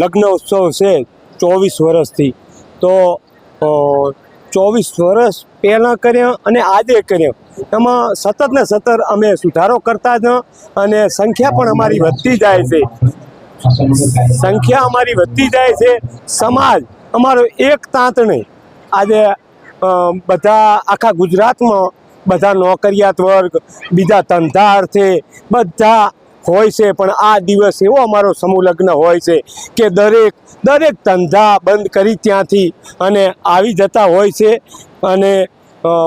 લગ્ન ઉત્સવ છે ચોવીસ વર્ષથી. તો ચોવીસ વર્ષ પહેલાં કર્યા અને આજે કર્યા. એમાં સતત ને સતત અમે સુધારો કરતા જ અને સંખ્યા પણ અમારી વધતી જાય છે. સંખ્યા અમારી વધતી જાય છે. સમાજ અમારો એક નહીં. આજે બધા આખા ગુજરાતમાં બધા નોકરિયાત વર્ગ, બીજા ધંધાર્થે, બધા હોય છે, પણ આ દિવસ એવો અમારો સમૂહ લગ્ન હોય છે કે દરેક દરેક ધંધા બંધ કરી ત્યાંથી અને આવી જતા હોય છે અને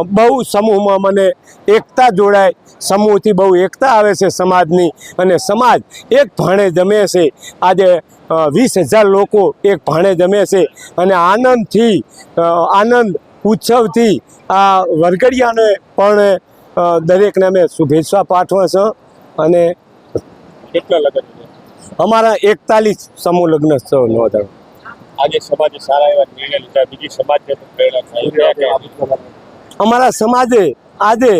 બહુ સમૂહમાં મને એકતા જોડાય, સમૂહથી બહુ એકતા આવે છે સમાજની અને સમાજ એક ભાણે જમે છે. આજે વીસ હજાર લોકો એક ભાણે જમે છે અને આનંદથી આનંદ ઉત્સવથી આ વરઘડિયાને પણ દરેકને અમે શુભેચ્છા પાઠવા છે અને કેટલા લગ્ન અમારા એકતાલીસ સમૂહ લગ્ન છે નોંધાણ આજે સમાજે સારા એવા નિર્ણય લીધા બીજી સમાજને પણ પ્રેરણા થાય. ક્યાં ક્યાં? અમારા સમાજે આજે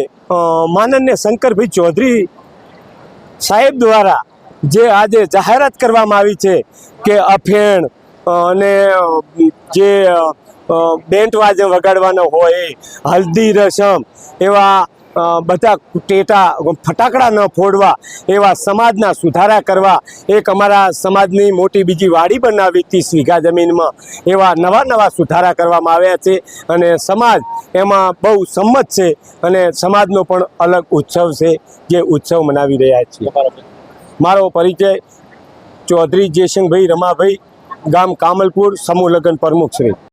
માનન્ય શંકરભાઈ ચૌધરી સાહેબ દ્વારા જે આજે જાહેરાત કરવામાં આવી છે કે અફેણ અને જે અ, વાજે વગાડવાનો હોય હલ્દી રસમ એવા બધા ટેટા ફટાકડા ન ફોડવા એવા સમાજના સુધારા કરવા એક અમારા સમાજની મોટી બીજી વાડી બનાવી ત્રીસ વીઘા જમીનમાં એવા નવા નવા સુધારા કરવામાં આવ્યા છે અને સમાજ એમાં બહુ સંમત છે અને સમાજનો પણ અલગ ઉત્સવ છે જે ઉત્સવ મનાવી રહ્યા છીએ. મારો પરિચય ચૌધરી જયસિંહભાઈ રમાભાઈ ગામ કામલપુર સમૂહ લગ્ન પ્રમુખ શ્રી.